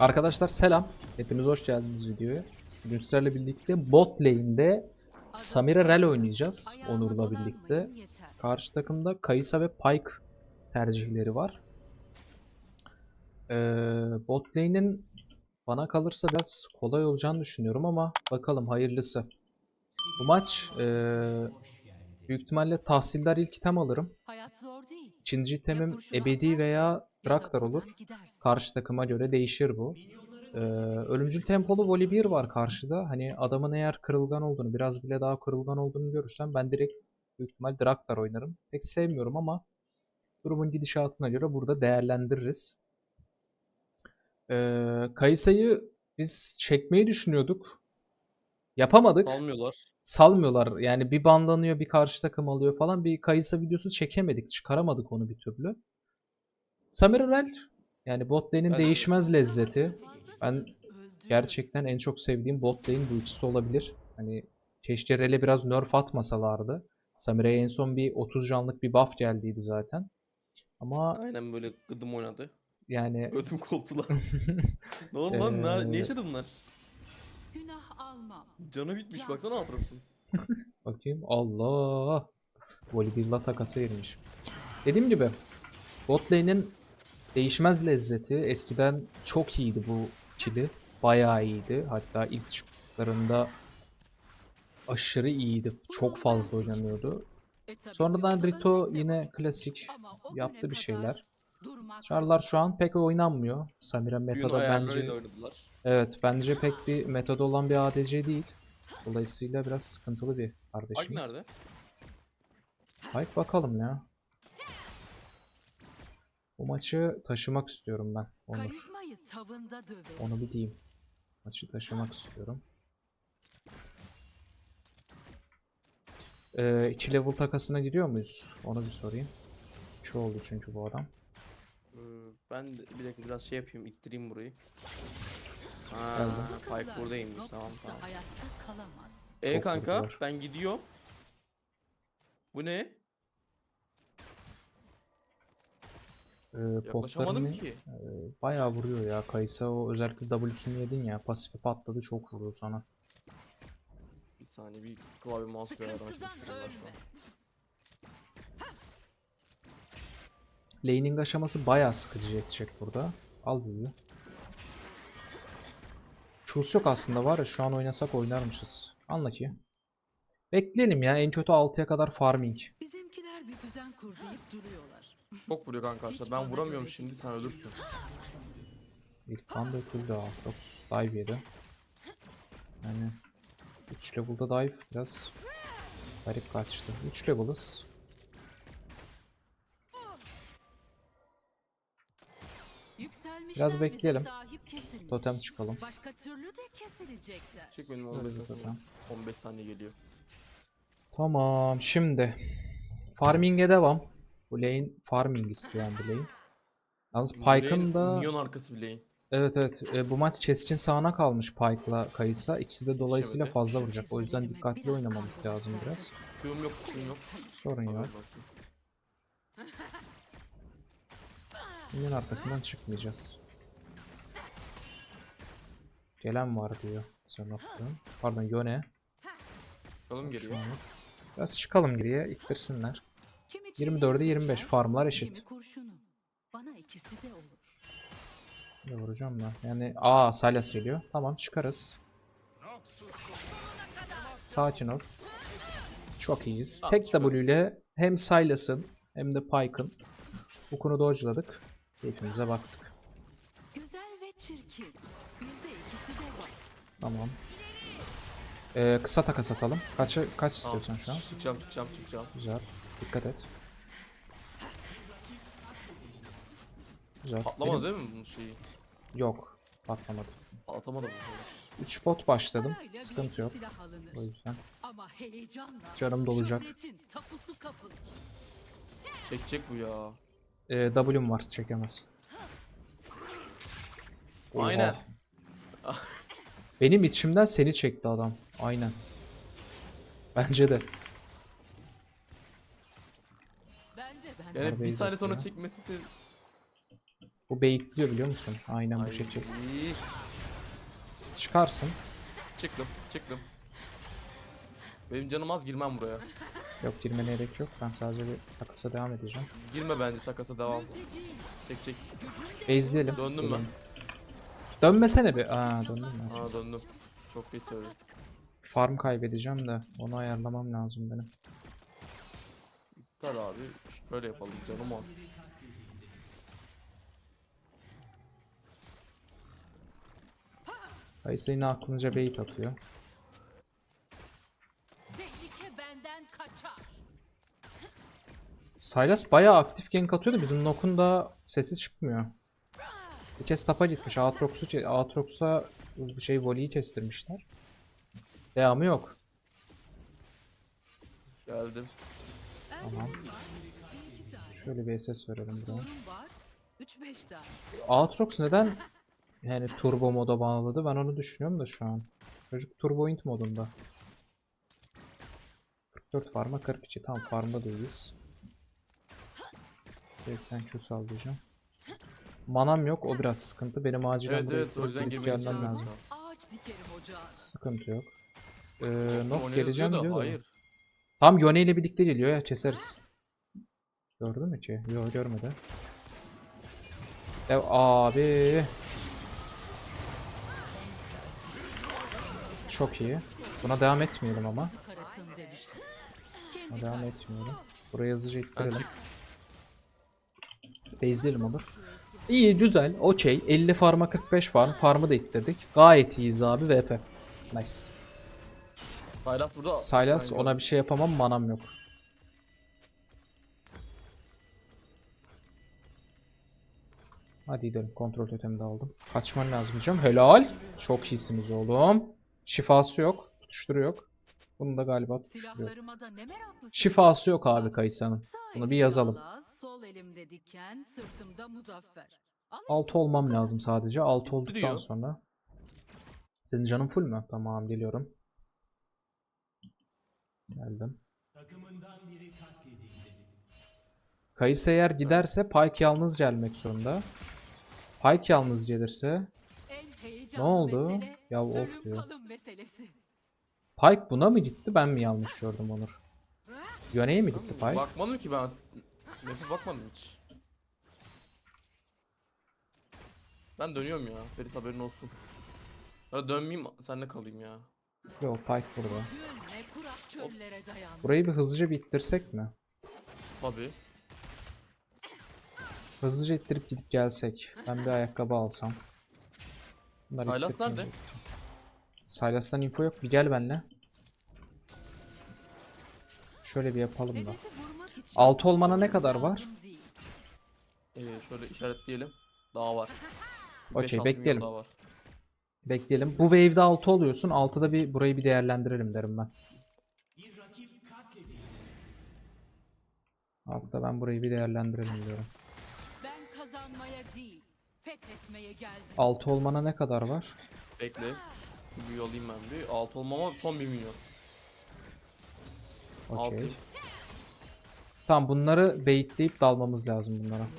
Arkadaşlar selam. Hepiniz hoş geldiniz videoya. Bugün sizlerle birlikte bot lane'de Samira Rel oynayacağız Onur'la birlikte. Karşı takımda Kaysa ve Pyke tercihleri var. Ee, bot lane'in bana kalırsa biraz kolay olacağını düşünüyorum ama bakalım hayırlısı. Bu maç ee, büyük ihtimalle tahsildar ilk item alırım. İkinci itemim ebedi veya Draktar olur. Karşı takıma göre değişir bu. Ee, ölümcül tempolu voli 1 var karşıda. Hani adamın eğer kırılgan olduğunu, biraz bile daha kırılgan olduğunu görürsem ben direkt büyük ihtimal Draktar oynarım. Pek sevmiyorum ama durumun gidişatına göre burada değerlendiririz. Ee, Kayısa'yı biz çekmeyi düşünüyorduk. Yapamadık. Almıyorlar. Salmıyorlar. Yani bir banlanıyor, bir karşı takım alıyor falan. Bir Kayısa videosu çekemedik. Çıkaramadık onu bir türlü. Samira Rel yani bot lane'in Ben- değişmez lezzeti. Ben gerçekten en çok sevdiğim bot lane bu ikisi olabilir. Hani keşke Rel'e biraz nerf atmasalardı. Samira'ya en son bir 30 canlık bir buff geldiydi zaten. Ama Aynen böyle gıdım oynadı. yani Ödüm koptular. ne oldu lan? Ne, Ee, ne yaşadı bunlar? Günah almam. Canı bitmiş baksana alt tarafın. bakayım Allah. Volibear'la takasa girmiş. Dediğim gibi bot lane'in değişmez lezzeti eskiden çok iyiydi bu ikili. Bayağı iyiydi. Hatta ilk çıktıklarında aşırı iyiydi. Çok fazla oynanıyordu. Sonradan Rito yine klasik yaptı bir şeyler. Çarlar şu an pek oynanmıyor. Samira metada bence evet bence pek bir metodu olan bir ADC değil. Dolayısıyla biraz sıkıntılı bir kardeşimiz. nerede? Haydi bakalım ya. Bu maçı taşımak istiyorum ben. Onur. Onu bir diyeyim. Maçı taşımak istiyorum. Ee, 2 level takasına gidiyor muyuz? Onu bir sorayım. 3 oldu çünkü bu adam. Ee, ben de bir dakika biraz şey yapayım, ittireyim burayı. Ha. Pike buradaymış tamam tamam. E Çok kanka vurdular. ben gidiyorum. Bu ne? Yaklaşamadım potlarını ki. e, bayağı vuruyor ya. Kaysa o özellikle W'sunu yedin ya. Pasifi patladı çok vuruyor sana. Bir saniye bir klavye mouse çalışıyorum ben şu an. ölme. Laning aşaması bayağı sıkıcı geçecek burada. Al büyüğü. Çuz yok aslında var ya şu an oynasak oynarmışız. Anla ki. Bekleyelim ya en kötü 6'ya kadar farming. Bizimkiler bir düzen kur deyip duruyorlar. Çok vuruyor kanka arkadaşlar. Ben vuramıyorum şimdi sen ölürsün. İlk kan döküldü Aatrox. Dive yedi. Yani 3 level'da dive biraz garip kaçtı. 3 level'ız. Biraz bekleyelim. Totem çıkalım. Başka türlü de kesilecekler. Çek benim Şöyle 15 bir saniye. totem. 15 saniye geliyor. Tamam şimdi. Farming'e devam. Bu lane farming isteyen bir lane. Yalnız Pyke'ın da... Minyon arkası bir lane. Evet evet. E, bu maç keskin sağına kalmış Pyke'la Kayısa. İkisi de dolayısıyla Evet. fazla vuracak. O yüzden dikkatli oynamamız lazım biraz. Q'um yok, Q'um yok. Sorun yok. Minyon arkasından çıkmayacağız. Gelen var diyor. Sen attın. Pardon Yone. Geliyor. anlık. Biraz çıkalım geriye. ittirsinler. Kim için 24'e iyi 25 bıçak, farmlar eşit. kurşunu. Bana ikisi de olur. Ne vuracağım ben? Yani aa Sylas geliyor. Tamam çıkarız. Sakin ol. Çok iyiyiz. Tamam, Tek çıkarız. W ile hem Sylas'ın hem de Pyke'ın bu konuda dodge'ladık. Keyfimize baktık. Güzel ve çirkin. Bizde ikisi de var. Tamam. Ee, kısa takas atalım. Kaç kaç Tamam, istiyorsan şu an? Çıkacağım, çıkacağım, çıkacağım. Güzel. Dikkat et. Güzel. Patlamadı Benim- değil mi bunun şeyi? Yok. Patlamadı. Atamadım. 3 bot başladım. Sıkıntı yok. O yüzden. Ama heyecanla Canım dolacak. şöhretin tapusu kapılır. Çekecek bu ya. Ee, W'm var çekemez. Oha. Aynen. Benim içimden seni çekti adam. Aynen. Bence de. Ben de ben de. Yani bir saniye sonra bekliyor. çekmesi sen... Bu baitliyor biliyor musun? Aynen bu şekil. Çıkarsın. Çıktım, çıktım. Benim canım az girmem buraya. Yok girmene gerek yok. Ben sadece bir takasa devam edeceğim. Girme bence takasa devam. Çek çek. Base'leyelim. Döndüm ben. Dönelim. Dönmesene bir. Aa döndüm ben. Aa döndüm. Çok geç söyledim. Farm kaybedeceğim de onu ayarlamam lazım benim. İptal abi. Şöyle yapalım canım az. Kayısı yine aklınca bait atıyor. Tehlike benden kaçar. Sylas bayağı aktif gank atıyordu. Bizim Nok'un da sesi çıkmıyor. Bir kez tapa gitmiş. Aatrox'u Aatrox'a bu şey voleyi kestirmişler. Devamı yok. Geldim. Tamam. Şöyle bir SS verelim buraya. Sorun var. 3-5 daha. Aatrox neden yani turbo moda bağladı? Ben onu düşünüyorum da şu an. Çocuk turbo int modunda. 44 farma 42. Tam farmda değiliz. Direkten Q sallayacağım. Manam yok o biraz sıkıntı. Benim acilen Evet buraya evet o yüzden istiyorum. lazım. Sıkıntı yok. Ee, Nok geleceğim diyor da. Hayır. Tam Yone ile birlikte geliyor ya keseriz. Gördün mü ki? Yok görmedi. Ya abi. Çok iyi. Buna devam etmeyelim ama. Buna devam etmeyelim. Buraya hızlıca ittirelim. çık. Base'leyelim olur. İyi güzel. Okey. 50 farma 45 farm. Farmı da ittirdik. Gayet iyiyiz abi VP. Nice. Sylas burada. Sylas Ben ona bir şey yapamam manam yok. Hadi gidelim. Kontrol totemi de aldım. Kaçman lazım diyeceğim. Helal. Çok iyisiniz oğlum. Şifası yok. Tutuşturu yok. Bunu da galiba tutuşturuyor. Şifası yok abi Kayısa'nın. Bunu bir yazalım. Allah'a, sol elimde diken, sırtımda muzaffer. Anlaştık 6 olmam lazım sadece. 6 olduktan sonra. Senin canın full mü? Tamam geliyorum. Geldim. Kayısı eğer giderse Pike yalnız gelmek zorunda. Pike yalnız gelirse ne heyecanlı oldu? mesele, Ya ölüm of diyor. kalım meselesi. Pike buna mı gitti? Ben mi yanlış gördüm Onur? Yöne'ye mi gitti Pike? Bakmadım ki ben. Map'e bakmadım hiç. Ben dönüyorum ya. Ferit haberin olsun. Ya dönmeyeyim senle kalayım ya. Yok Pike burada. Gün ne kurak çöllere dayandı. Burayı bir hızlıca bir ittirsek mi? Tabii. Hızlıca ittirip gidip gelsek. Ben bir ayakkabı alsam. Bunları Sylas ittirtmeyeyim. nerede? Sylas'tan info yok. Bir gel benimle. Şöyle bir yapalım da. Altı olmana ne kadar var? Ee, şöyle işaretleyelim. Daha var. Okey, 5-6 milyon bekleyelim. Daha var. Bekleyelim. Bu wave'de 6 oluyorsun. 6'da bir burayı bir değerlendirelim derim ben. Altta ben burayı bir değerlendirelim diyorum. Ben kazanmaya değil, fethetmeye geldim. 6 olmana ne kadar var? Bekle. Bir alayım ben bir. 6 olmama son 1 milyon. 6. Okey. Tamam bunları baitleyip dalmamız lazım bunlara.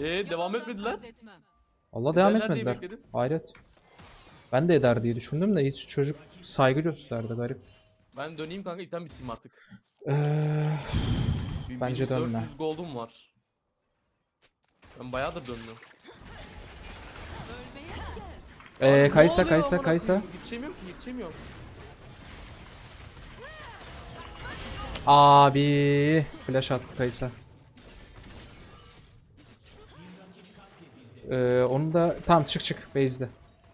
Ee devam etmediler. Kaybetmem. Allah devam Ederler diye etmediler. bekledim. Hayret. Ben de eder diye düşündüm de hiç çocuk saygı gösterdi garip. Ben döneyim kanka ilkten bitireyim artık. Eee Bir- Bence 1400 dönme. gold'um var. Ben bayağıdır döndüm. Ölmeye Ee, Ne Kaysa oluyor Kaysa amına Kaysa. koyayım? Yetişemiyorum ki yetişemiyorum. Abi flash attı Kaysa. Ee, onu da tamam çık çık base'de.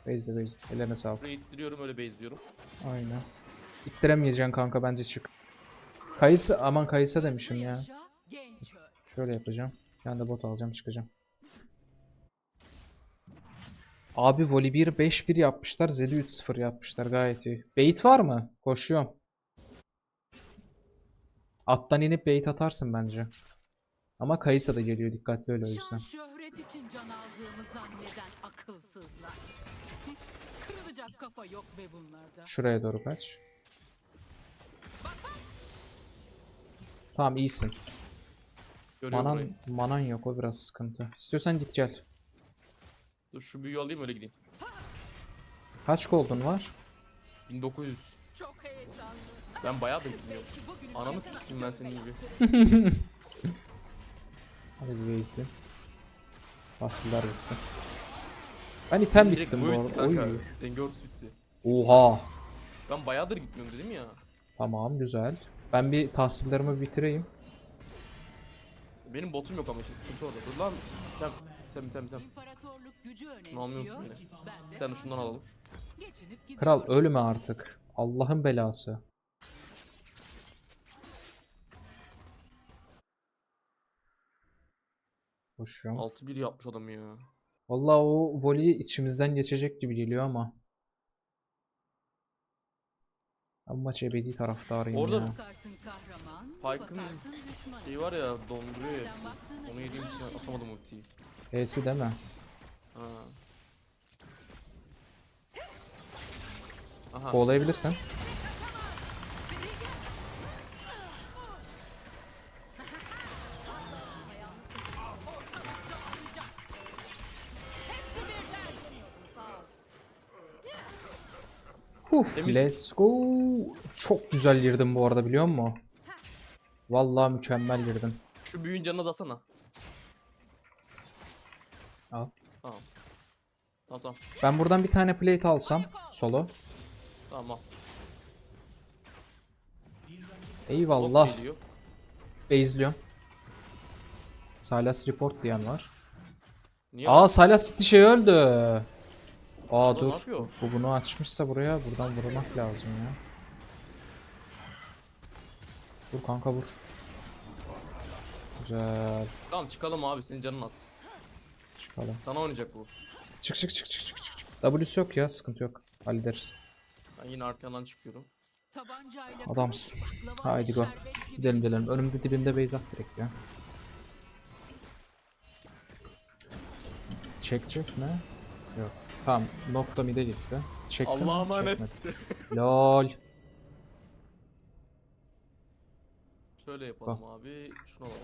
Base'de base'de. Ellerine sağlık. Burayı ittiriyorum öyle base'liyorum. Aynen. İttiremeyeceksin kanka bence çık. Kayısı aman Kayısa demişim ya. Şöyle yapacağım. Ben de bot alacağım çıkacağım. Abi voli 1 5-1 yapmışlar. Zed'i 3-0 yapmışlar gayet iyi. Bait var mı? Koşuyorum. Attan inip bait atarsın bence. Ama Kayısa da geliyor dikkatli öyle o yüzden. şöhret için can aldığımı zanneden akılsızlar. Kırılacak kafa yok be bunlarda. Şuraya doğru kaç. Tamam iyisin. Görüyorum Manan, burayı. manan yok o biraz sıkıntı. İstiyorsan git gel. Dur şu büyüyü alayım öyle gideyim. Kaç gold'un var? 1900. Çok heyecanlı. Ben bayağı da gitmiyorum. Yeter sikeyim ben senin gibi. Hadi bir base'liyim. Bastılar bitti. Ben item Direkt bittim bu bitti arada. Oy. Denge bitti. Oha. Ben bayağıdır gitmiyorum dedim ya. Tamam güzel. Ben bir tahsillerimi bitireyim. Benim botum yok ama işte sıkıntı orada. Dur lan. Tem tem tem tem. İmparatorluk gücü Şunu almıyorum önemsiyor. yine. Ben de Bir tane şundan alalım. geçinip Kral gidiyorum. ölme artık. Allah'ın belası. Koşuyorum. 6-1 yapmış adam ya. Vallahi o voleyi içimizden geçecek gibi geliyor ama. Ben maç ebedi taraftarıyım Orada- ya. Bakarsın kahraman, Pike'ın bakarsın düşman. Şey var ya donduruyor ya. Onu yediğim için atamadım ultiyi. E'si deme. Ha. Aha. Kovalayabilirsin. Uf, let's go. Çok güzel girdim bu arada biliyor musun? Vallahi mükemmel girdim. Şu büyüğün canına dasana. Al. Tamam. Tamam tamam. Ben buradan bir tane plate alsam solo. Tamam. Eyvallah. Bot geliyor. Base'liyorum. Silas report diyen var. Niye? Aa Silas gitti şey öldü. Aa Adam dur. yapıyor? Bu bunu açmışsa buraya buradan vurmak lazım ya. Vur kanka vur. Güzel. Tamam çıkalım abi senin canın az. Çıkalım. Sana oynayacak bu. Çık çık çık çık çık çık. çık. W'su yok ya sıkıntı yok. Hallederiz. Ben yine arkadan çıkıyorum. Tabancayla Adamsın. baklava Haydi ve go. şerbet gibi Gidelim gidelim. Önümde dibimde base at direkt ya. Çek çek ne? Yok. Tamam. Nokta mid'e gitti. Çektim. Allah'a emanet. Lol. Şöyle yapalım abi. Şunu alalım.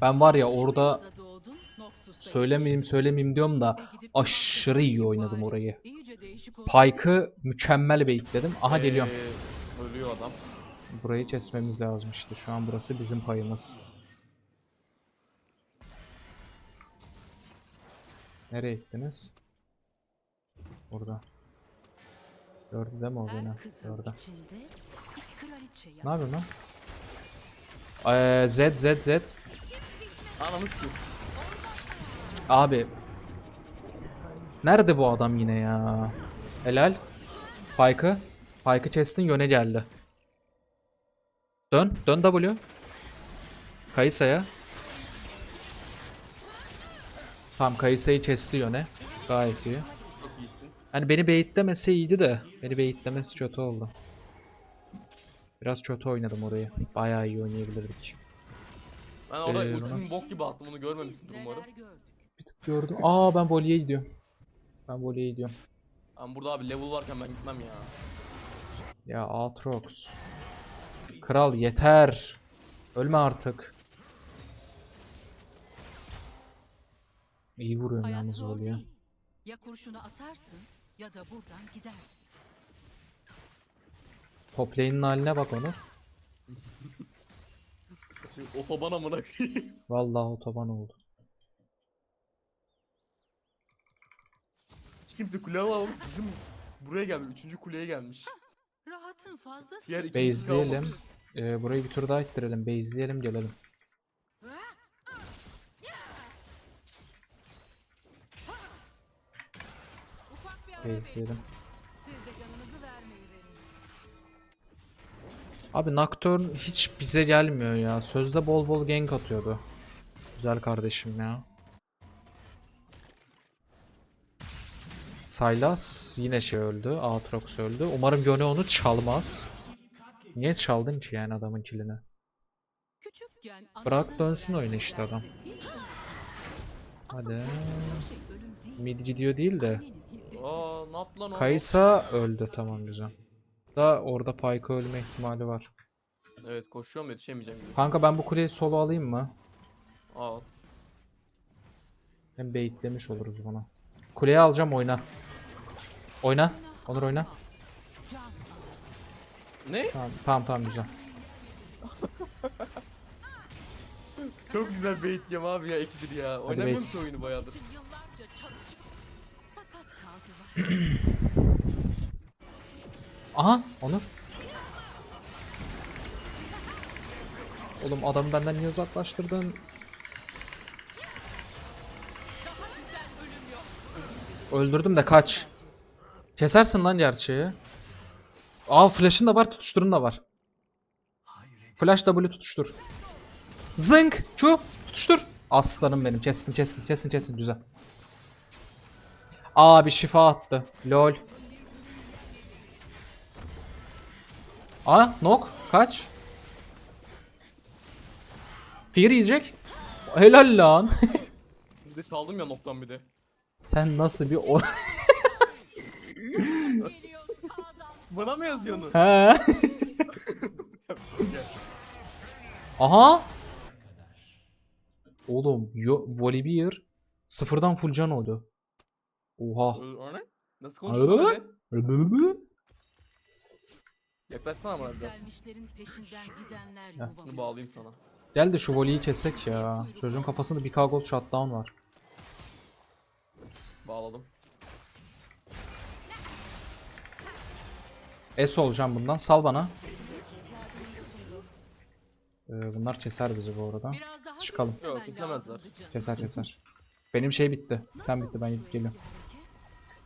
Ben var ya orada söylemeyeyim söylemeyeyim diyorum da aşırı iyi oynadım orayı. Pike'ı mükemmel baitledim. Aha geliyorum. Ee, ölüyor adam. Burayı kesmemiz lazım işte. Şu an burası bizim payımız. Nereye gittiniz? Burada. Gördü değil mi o beni? Gördü. Ne yapıyorsun lan? Ee, Z Z Z. Ananı sikeyim. Abi. Nerede bu adam yine ya? Helal. Pike'ı. Pike'ı chest'in yöne geldi. Dön. Dön W. Kayısa'ya. Tamam Kayısa'yı chest'i yöne. Gayet iyi. Hani beni baitlemese iyiydi de. Beni baitlemesi kötü oldu. Biraz kötü oynadım orayı. Bayağı iyi oynayabilirdik. Ben orada Ee, ultimi bok gibi attım onu görmemişsindir umarım. Bir tık gördüm. Aa ben voleye gidiyorum. Ben voleye gidiyorum. Ben burada abi level varken ben gitmem ya. Ya Aatrox. Kral yeter. Ölme artık. İyi vuruyorum yalnız voleye. Ya kurşunu atarsın ya da buradan gidersin. Top lane'in haline bak onu. Şimdi otoban amına koyayım. Vallahi otoban oldu. Hiç kimse kule alamamış. Bizim buraya gelmiş. Üçüncü kuleye gelmiş. Rahatın fazlası. Diğer ikincisi Base'leyelim. Ee, burayı bir tur daha ittirelim. Base'leyelim gelelim. Vermeyiverin. Abi Nocturne hiç bize gelmiyor ya. Sözde bol bol gank atıyordu. Güzel kardeşim ya. Sylas yine şey öldü. Aatrox öldü. Umarım Yone onu çalmaz. Niye çaldın ki yani adamın? Küçükken Bırak dönsün oyuna işte adam. Hadi. Mid gidiyor değil de. Aa ne lan o? Kaysa öldü tamam güzel. Da orada Pyke ölme ihtimali var. Evet koşuyorum yetişemeyeceğim gibi. Kanka ben bu kuleyi solo alayım mı? Al. Hem baitlemiş oluruz bunu. Kuleyi alacağım oyna. Oyna. Onur oyna. Ne? Tamam tamam, tamam güzel. Çok güzel bait yem abi ya ikidir ya. Oynamıyor base. musun oyunu bayağıdır? Aha Onur. Oğlum adamı benden niye uzaklaştırdın? Öldürdüm de kaç. Kesersin lan gerçeği. Aa flash'ın da var tutuşturun da var. Flash W tutuştur. Zınk! Şu! Tutuştur! Aslanım benim kestin kestin kestin kestin güzel. Abi şifa attı. Lol. Aa nok kaç? Fear yiyecek. Helal lan. Bir de çaldım ya noktan bir de. Sen nasıl bir o... Bana mı yazıyorsun? He. Aha. Oğlum yo, Volibear sıfırdan full can oldu. Oha. O ne? Nasıl konuştun öyle? Yaklaşsana ama biraz. Peşinden gidenler Bunu yuva bağlayayım sana. Gel de şu Voli'yi kesek ya. Çocuğun kafasında bir K gold shutdown var. Bağladım. S olacağım bundan. Sal bana. Ee, bunlar keser bizi bu arada. Biraz daha Çıkalım. Yok, kesemezler. Keser keser. Benim şey bitti. Tam bitti ben gidip geliyorum.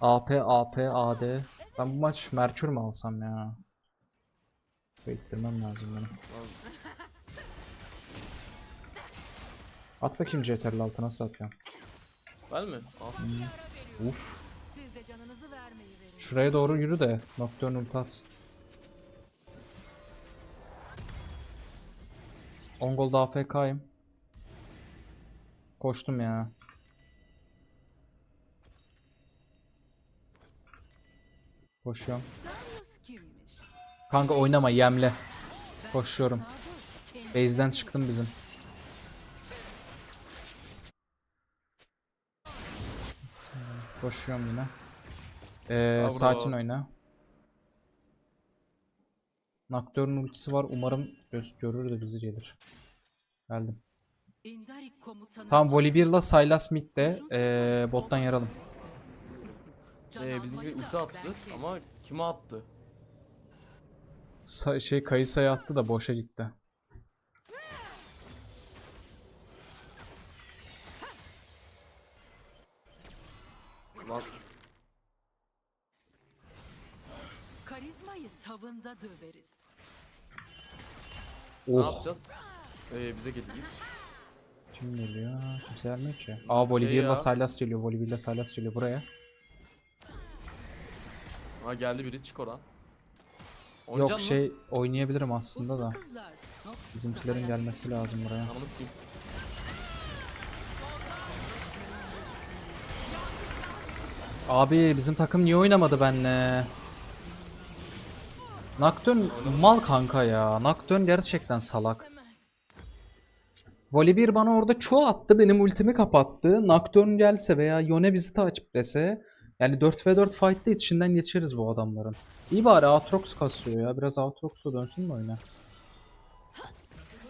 AP, AP, AD. Ben bu maç Merkür mü alsam ya? Beklemem lazım benim. At bakayım CTRL altı nasıl atıyor? Ben mi? Al. Uf. Siz de canınızı vermeyi verin. Şuraya doğru yürü de Nocturne ulti atsın. 10 gold AFK'yım. Koştum ya. Koşuyorum. Kanka oynama yemle. Koşuyorum. Base'den çıktım bizim. Koşuyorum yine. Ee, sakin oyna. Nocturne ultisi var. Umarım göz görür de bizi gelir. Geldim. Tamam Volibear'la Sylas mid'de ee, bottan yaralım. Ee, bizimki ulti attı belki ama kime attı? Sa- şey Kayısa'ya attı da boşa gitti. Lan Karizmayı tavında döveriz. ne Oh. yapacağız? Ee, bize gelir. Kim geliyor? Kimse gelmiyor ki. Aa Volibear'la ya. Sylas geliyor. Volibear'la Sylas geliyor buraya. Ha geldi biri çık oradan. Yok Oynayacaksın şey oynayabilirim aslında da. Bizimkilerin gelmesi lazım buraya. Ananı sikeyim. Abi bizim takım niye oynamadı benle? Nocturne mal kanka ya. Nocturne gerçekten salak. Volibear bana orada çoğu attı. Benim ultimi kapattı. Nocturne gelse veya Yone bizi takip dese. Yani 4v4 fight'ta içinden geçeriz bu adamların. İyi bari Aatrox kasıyor ya. Biraz Aatrox'la dönsün mü oyuna?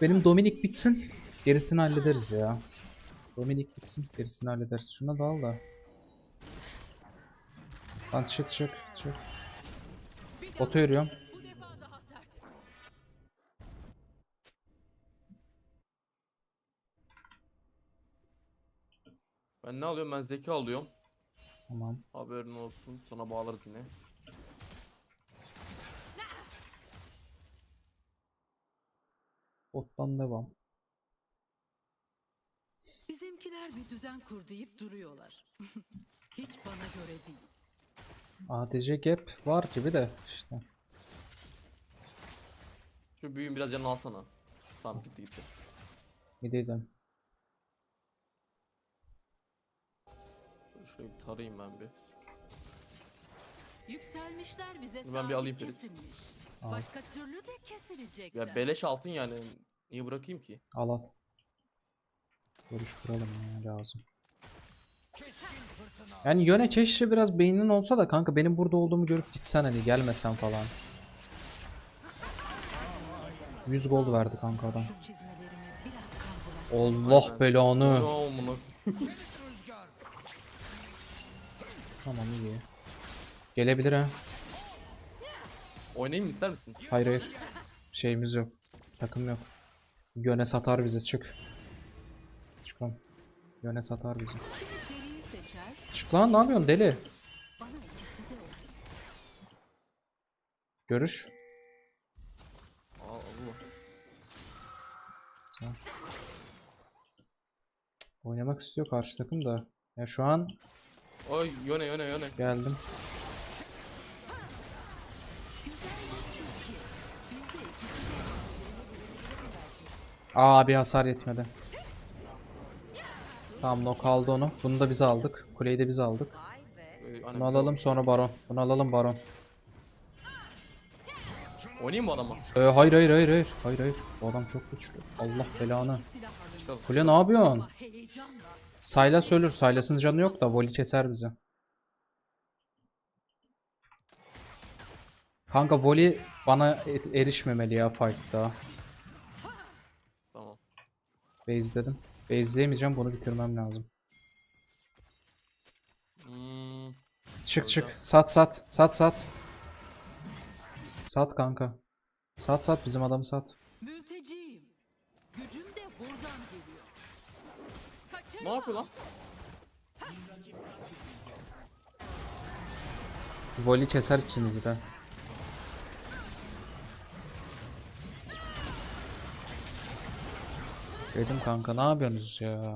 Benim Dominic bitsin. Gerisini hallederiz ya. Dominic bitsin. Gerisini hallederiz. Şuna da al da. Lan çık çık çık. Bota yürüyorum. Ben ne alıyorum? Ben zeka alıyorum. Tamam. Haberin olsun. Sonra bağlarız yine. Bottan devam. Bizimkiler bir düzen kur deyip duruyorlar. Hiç bana göre değil. ADC gap var gibi de işte. Şu büyüğün biraz canını alsana. Tamam gitti gitti. Mideydim. Şöyle bir tarayayım ben bir. Yükselmişler bize Ben bir alayım Ferit. kesilmiş. Al. Başka türlü de kesilecekler. Ya beleş altın yani. Niye bırakayım ki? Al al. Görüş kuralım ya lazım. Yani yöne keşke biraz beynin olsa da kanka benim burada olduğumu görüp gitsen hani gelmesen falan. 100 gold verdi kanka adam. Şu çizmelerimi biraz kan bulaştır. Allah belanı. Ne olmalı? Tamam iyi. Gelebilir ha. Oynayayım mı ister misin? Hayır hayır. Şeyimiz yok. Takım yok. Yöne satar bize çık. Çık lan. Yöne satar bizi. Çık lan ne yapıyorsun deli? Görüş. Aa. Oynamak istiyor karşı takım da. Ya şu an Oy yöne yöne yöne. geldim. Aa bir hasar yetmedi. Tamam nok aldı onu. Bunu da biz aldık. Kuleyi de biz aldık. Ee, hani Bunu alalım sonra baron. Bunu alalım baron. Oynayayım mı adama? Ee, hayır hayır hayır hayır. Hayır hayır. Bu adam çok güçlü. Allah belanı. Kule ne yapıyorsun? Sylas ölür. Sylas'ın canı yok da Voli keser bizi. Kanka Voli bana erişmemeli ya fight'ta. Tamam. Base dedim. Base'leyemeyeceğim bunu bitirmem lazım. Hmm. Çık çık. Sat sat. Sat sat. Sat kanka. Sat sat bizim adamı sat. Mülteciyim. Gücüm de buradan geliyor. Kaçırma. Ne yapıyor lan? Voli keser içinizi de. Dedim kanka ne yapıyorsunuz ya?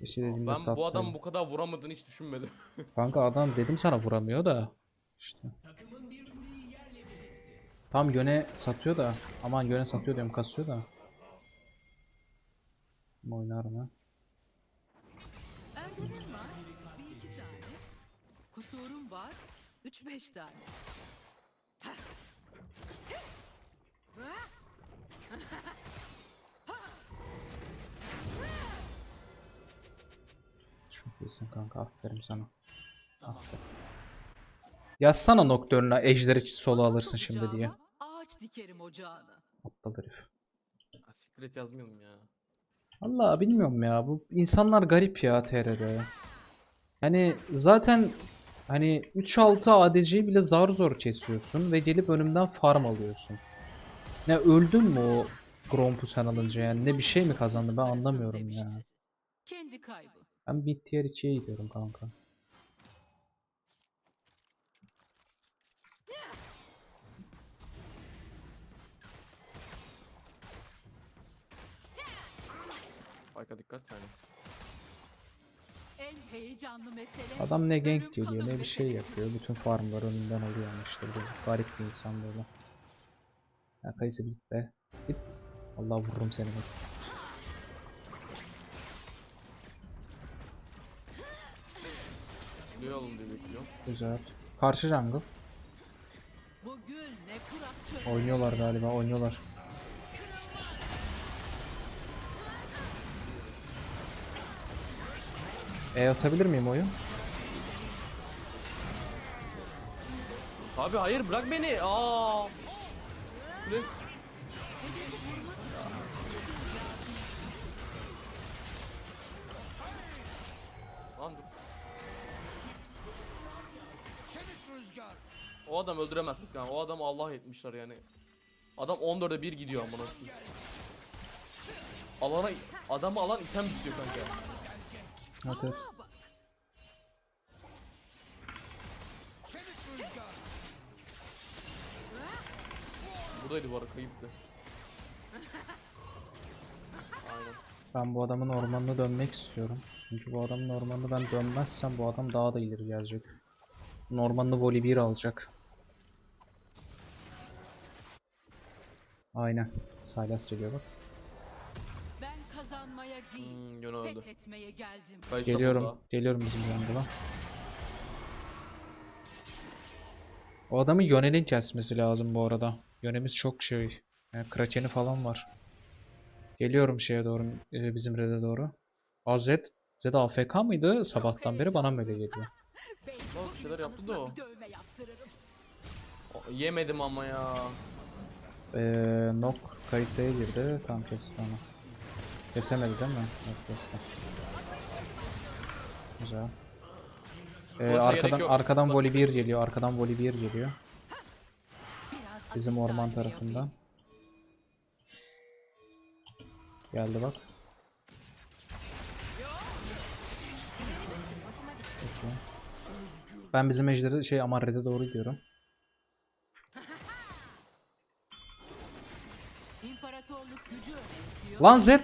Bir şey dediğimde Ben bu satsaydım. adam bu kadar vuramadığını hiç düşünmedim. Kanka adam dedim sana vuramıyor da. İşte. Tam yöne satıyor da. Aman yöne satıyor diyorum kasıyor da. Ama Oynarım ha. Erdenim var. Bir iki tane. Kusurum var. Üç beş tane. Çok iyisin kanka aferin sana. Aferin. Yazsana Nocturne'a ejderi solo alırsın şimdi diye. Ağaç dikerim ocağına. Aptal herif. Ha, yazmıyorum ya. Valla bilmiyorum ya. Bu insanlar garip ya TR'de. Yani zaten hani 3-6 ADC'yi bile zar zor kesiyorsun ve gelip önümden farm alıyorsun. Ne öldün mü o Gromp'u sen alınca yani ne bir şey mi kazandı ben anlamıyorum ya. demişti. Kendi kaybı. Ben mid tier 2'ye gidiyorum kanka. Bayka dikkat yani. En heyecanlı mesele. Adam ne gank geliyor kalım ne bir şey yapıyor. Bütün farmlar önünden alıyor yani işte böyle garip bir insan böyle. Ya Kayısı git be. Git. Allah vururum seni bak. Diye bekliyorum. Güzel. Karşı jungle. Bu gül ne kurak çöl. Oynuyorlar galiba oynuyorlar. E atabilir miyim oyun? Abi hayır bırak beni. Aa. Lan dur. O adam öldüremezsiniz kanka. O adamı Allah etmişler yani. Adam 14'e 1 gidiyor amına koyayım. Alana adamı alan item bitiyor kanka. Evet evet. Buradaydı bu arada kayıptı. Aynen. Ben bu adamın ormanına dönmek istiyorum. Çünkü bu adamın ormanına ben dönmezsem bu adam daha da ileri gelecek. Ormanını voli 1 alacak. Aynen. Silas geliyor bak. Değil, Hmm, fethetmeye geldim. Kayısı Geliyorum. burada. Geliyorum bizim jungle'a. O adamın yönenin kesmesi lazım bu arada. Yönemiz çok şey. Yani Kraken'i falan var. Geliyorum şeye doğru, e, bizim red'e doğru. Aa Zed. AFK mıydı sabahtan beri? Bana mı öyle geliyor? Bak bir şeyler yaptı da o. Bir dövme yaptırırım. O- Yemedim ama ya. Ee, Nok Kayse'ye girdi. Tam kesti onu. Kesemedi değil mi? Yok kesti. Güzel. Ee, gerek arkadan yok. arkadan Bak- voli 1 geliyor. Arkadan voli 1 geliyor. Bizim orman tarafından. Geldi bak. Peki. Ben bizim ejderi şey Amarre'de doğru gidiyorum. Lan Zed!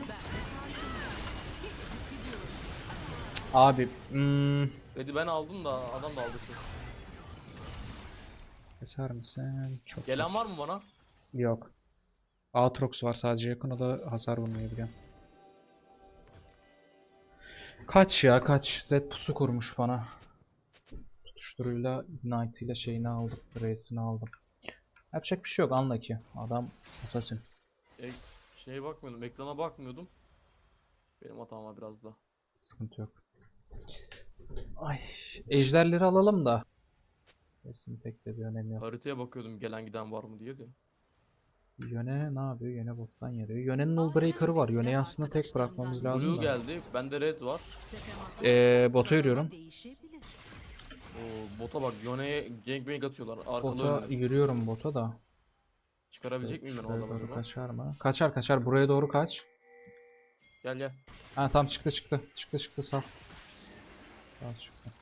Abi hmm, Red'i ben aldım da adam da aldı şu. keser misin? Çok Gelen var mı bana? Yok. Aatrox var sadece yakın o da hasar vurmayı biliyor. Kaç ya kaç. Z pusu kurmuş bana. Tutuşturuyla Ignite ile şeyini aldım. R'sini aldım. Yapacak bir şey yok anla ki. Adam assassin. E, şeye bakmıyordum, ekrana bakmıyordum. Benim hatam var biraz da. Sıkıntı yok. Ay ejderleri alalım da. Resim pek de bir önemi yok. Haritaya bakıyordum gelen giden var mı diye de. Yöne ne yapıyor? Yöne bottan yarıyor. Yöne'nin null breaker'ı var. Yöne'yi aslında tek bırakmamız lazım Blue da. geldi. Bende red var. Ee, bota yürüyorum. Oo, bota bak. Yone'ye gangbang atıyorlar. Arkalı Bota önlü. yürüyorum bota da. Çıkarabilecek miyim ben o adamı acaba? kaçar mı? Kaçar kaçar. Buraya doğru kaç. Gel gel. Ha tamam çıktı çıktı. Çıktı çıktı sağ. Yolu ben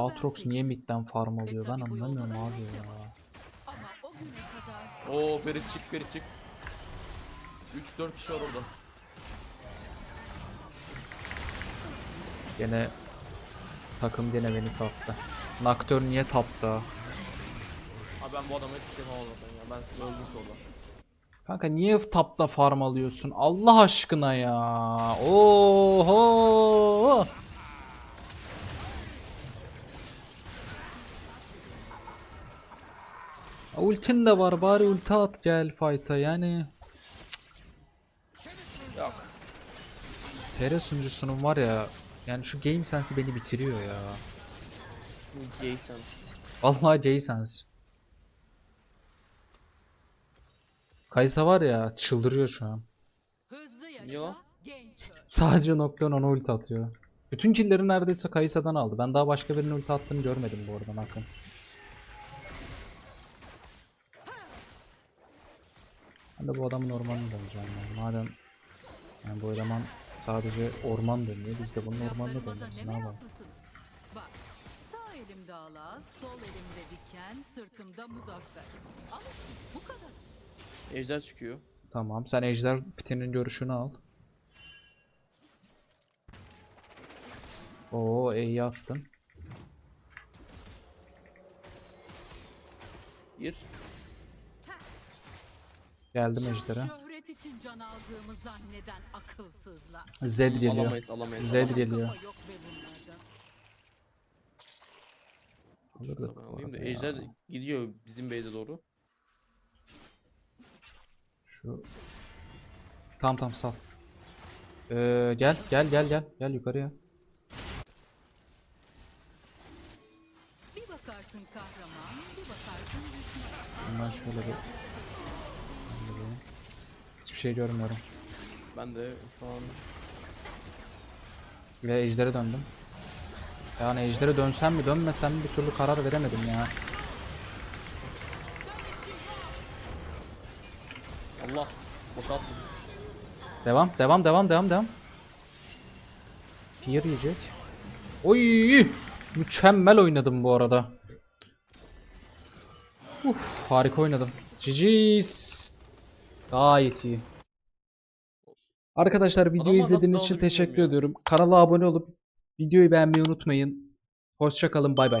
Aatrox niye midden farm alıyor? Ben anlamıyorum abi ya. Oo Ferit çık Ferit çık. 3-4 kişi var orada. Gene takım gene beni sattı. Nocturne niye tapta? Abi ben bu adama hiçbir şey ben ya. Ben öldüm orada. Kanka niye tapta farm alıyorsun? Allah aşkına ya. Oho. Ultin de var bari ulti at gel fight'a yani. Yok. TR sunucusunun var ya yani şu game sensi beni bitiriyor ya. Gaysen. Vallahi J sense. Kaysa var ya çıldırıyor şu an. Yo. Sadece Nocturne ona ulti atıyor. Bütün killleri neredeyse Kaysa'dan aldı. Ben daha başka birinin ulti attığını görmedim bu arada Nakın. Ben de bu adamın ormanını döneceğim yani. Madem yani bu eleman sadece orman dönüyor. Biz de bunun ormanını dönüyoruz. ne yapalım? meraklısınız? Bak, sağ elimde alaz, sol elimde diken, sırtımda muzaffer. Ama bu kadar. Ejder çıkıyor. Tamam. Sen Ejder Pitinin görüşünü al. Oo E'yi attın. Gir. Geldim Ejder'e. Şöhret için can aldığımı zanneden akılsızlar. Zed geliyor. Alamayız alamayız. Zed geliyor. Kafa yok be bunlarda. Şunu da Alırdık ben bu alayım da arada ya. Ejder gidiyor bizim base'e doğru. Şu Tam tam sal. Ee, gel gel gel gel gel yukarıya. Bir bakarsın kahraman, bir bakarsın düşman. Bundan şöyle bir. Hiçbir şey görmüyorum. Ben de şu an Ve ejdere döndüm. Yani ejdere dönsem mi dönmesem mi bir türlü karar veremedim ya. Allah boşalt. Devam devam devam devam devam. Fear yiyecek. Oy! Mükemmel oynadım bu arada. Uf, harika oynadım. GG's. Gayet iyi. Arkadaşlar videoyu Adamlar nasıl izlediğiniz için teşekkür ediyorum. Kanala abone olup videoyu beğenmeyi unutmayın. Hoşçakalın bay bay.